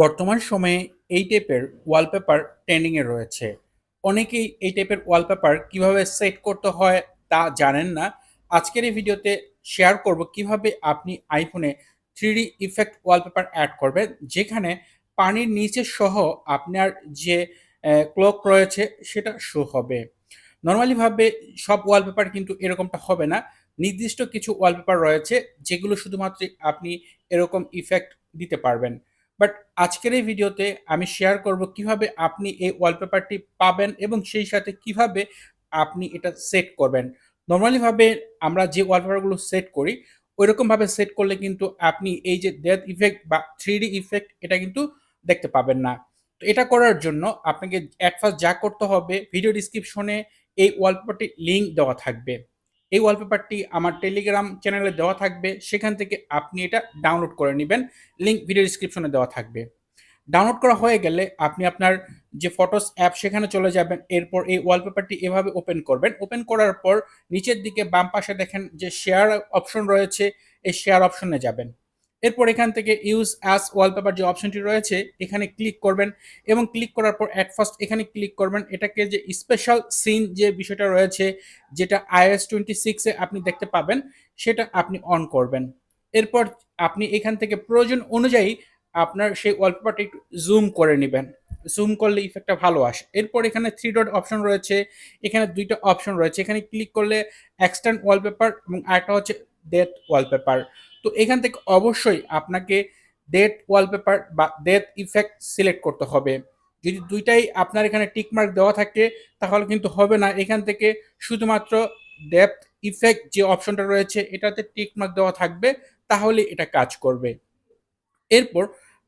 বর্তমান সময়ে এই টাইপের ওয়ালপেপার ট্রেন্ডিংয়ে রয়েছে। অনেকেই এই টাইপের ওয়ালপেপার কীভাবে সেট করতে হয় তা জানেন না। আজকের এই ভিডিওতে শেয়ার করব কীভাবে আপনি আইফোনে থ্রি ইফেক্ট ওয়ালপেপার অ্যাড করবেন, যেখানে পানির নিচে সহ আপনার যে ক্লক রয়েছে সেটা শো হবে। নর্মালিভাবে সব ওয়ালপেপার কিন্তু এরকমটা হবে না। নির্দিষ্ট কিছু ওয়ালপেপার রয়েছে, যেগুলো শুধুমাত্র আপনি এরকম ইফেক্ট দিতে পারবেন। বাট আজকের এই ভিডিওতে আমি শেয়ার করব কীভাবে আপনি এই ওয়ালপেপারটি পাবেন এবং সেই সাথে কীভাবে আপনি এটা সেট করবেন। নর্মালিভাবে আমরা যে ওয়ালপেপারগুলো সেট করি ওইরকমভাবে সেট করলে কিন্তু আপনি এই যে ডেথ ইফেক্ট বা থ্রি ইফেক্ট এটা কিন্তু দেখতে পাবেন না। তো এটা করার জন্য আপনাকে ফার্স্ট যা করতে হবে ভিডিও ডিসক্রিপশনে এই ওয়ালপেপারটি লিঙ্ক দেওয়া থাকবে। এই ওয়ালপেপারটি আমার টেলিগ্রাম চ্যানেলে দেওয়া থাকবে। সেখান থেকে আপনি এটা ডাউনলোড করে নেবেন। লিঙ্ক ভিডিও ডিসক্রিপশনে দেওয়া থাকবে। ডাউনলোড করা হয়ে গেলে আপনি আপনার যে ফটোস অ্যাপ সেখানে চলে যাবেন। এরপর এই ওয়ালপেপারটি এভাবে ওপেন করবেন। ওপেন করার পর নিচের দিকে বাম পাশে দেখেন যে শেয়ার অপশন রয়েছে। এই শেয়ার অপশনে যাবেন। এরপর এখান থেকে ইউজ অ্যাস ওয়ালপেপার যে অপশনটি রয়েছে, এখানে ক্লিক করবেন এবং ক্লিক করার পর অ্যাট ফার্স্ট এখানে ক্লিক করবেন। এটাকে যে স্পেশাল সিন যে বিষয়টা রয়েছে, যেটা আইএস টোয়েন্টি সিক্সে আপনি দেখতে পাবেন, সেটা আপনি অন করবেন। এরপর আপনি এখান থেকে প্রয়োজন অনুযায়ী আপনার সেই ওয়ালপেপারটা একটু জুম করে নেবেন। জুম করলে ইফেক্টটা ভালো আসে। এরপর এখানে থ্রি ডট অপশন রয়েছে, এখানে দুইটা অপশন রয়েছে। এখানে ক্লিক করলে এক্সটার্ন ওয়ালপেপার এবং আরেকটা হচ্ছে ডেথ ওয়ালপেপার তো এখান থেকে অবশ্যই আপনাকে ডেট ওয়ালপেপার বা ডেথ ইফেক্ট সিলেক্ট করতে হবে। যদি দুইটাই আপনার এখানে টিকমার্ক দেওয়া থাকে, তাহলে কিন্তু হবে না। এখান থেকে শুধুমাত্র ডেপথ ইফেক্ট যে অপশনটা রয়েছে, এটাতে টিকমার্ক দেওয়া থাকবে, তাহলে এটা কাজ করবে। এরপর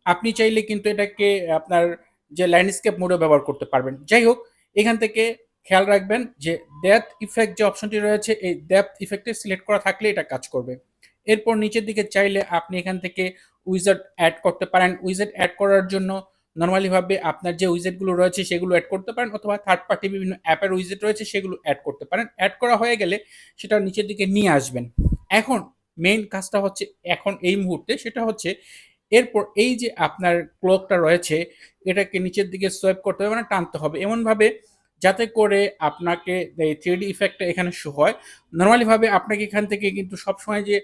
আপনি চাইলে কিন্তু এটাকে আপনার যে ল্যান্ডস্কেপ মোডে ব্যবহার করতে পারবেন। যাই হোক, এখান থেকে খেয়াল রাখবেন যে ডেথ ইফেক্ট যে অপশনটি রয়েছে, এই ডেপথ ইফেক্টে সিলেক্ট করা থাকলে এটা কাজ করবে। এরপর নিচের দিকে চাইলে আপনি এখান থেকে উইজার্ড অ্যাড করতে পারেন। উইজার্ড অ্যাড করার জন্য নর্মালিভাবে আপনার যে উইজেটগুলো রয়েছে সেগুলো অ্যাড করতে পারেন অথবা থার্ড পার্টি বিভিন্ন অ্যাপের উইজেট রয়েছে সেগুলো অ্যাড করতে পারেন। অ্যাড করা হয়ে গেলে সেটা নিচের দিকে নিয়ে আসবেন। এখন মেইন কাজটা হচ্ছে এখন এই মুহূর্তে সেটা হচ্ছে এরপর এই যে আপনার ক্লকটা রয়েছে, এটাকে নিচের দিকে সোয়েপ করতে হবে মানে টানতে হবে। এমনভাবে যাতে করে আপনাকে এই থ্রি ইফেক্টটা এখানে শো হয়। নর্মালিভাবে আপনাকে এখান থেকে কিন্তু সবসময় যে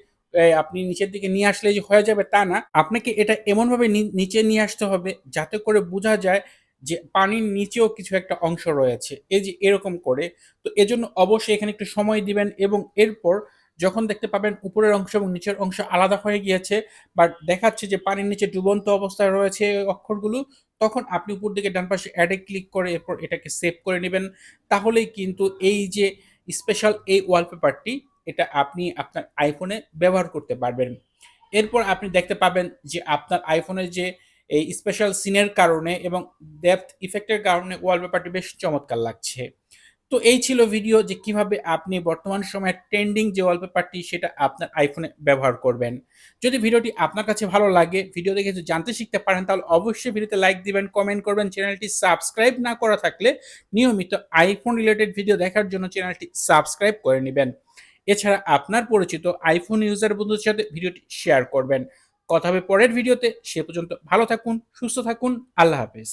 আপনি নিচের দিকে নিয়ে আসলে যে হয়ে যাবে তা না। আপনাকে এটা এমনভাবে নিচে নিয়ে আসতে হবে যাতে করে বোঝা যায় যে পানির নিচেও কিছু একটা অংশ রয়েছে। এই যে এরকম করে। তো এজন্য অবশ্যই এখানে একটু সময় দিবেন এবং এরপর যখন দেখতে পাবেন উপরের অংশ এবং নিচের অংশ আলাদা হয়ে গিয়েছে বা দেখাচ্ছে যে পানির নিচে ডুবন্ত অবস্থায় রয়েছে অক্ষরগুলো, তখন আপনি উপর দিকে ডান পাশে অ্যাডে ক্লিক করে এরপর এটাকে সেভ করে নেবেন। তাহলেই কিন্তু এই যে স্পেশাল এই ওয়ালপেপারটি এটা আপনি আপনার আইফোনে ব্যবহার করতে পারবেন। এরপর আপনি দেখতে পাবেন যে আপনার আইফোনের যে এই স্পেশাল সিনের কারণে এবং ডেপথ ইফেক্টের কারণে ওয়ালপেপারটি বেশ চমৎকার লাগছে। তো এই ছিল ভিডিও যে কীভাবে আপনি বর্তমান সময়ে ট্রেন্ডিং যে ওয়ালপেপারটি সেটা আপনার আইফোনে ব্যবহার করবেন। যদি ভিডিওটি আপনার কাছে ভালো লাগে ভিডিও দেখে জানতে শিখতে পারেন, তাহলে অবশ্যই ভিডিওতে লাইক দিবেন কমেন্ট করবেন চ্যানেলটি সাবস্ক্রাইব না করা থাকলে নিয়মিত আইফোন রিলেটেড ভিডিও দেখার জন্য চ্যানেলটি সাবস্ক্রাইব করে নেবেন। এছাড়া আপনার পরিচিত আইফোন ইউজার বন্ধুদের সাথে ভিডিওটি শেয়ার করবেন। কথা হবে পরের ভিডিওতে সে পর্যন্ত ভালো থাকুন, সুস্থ থাকুন, আল্লাহ হাফেজ।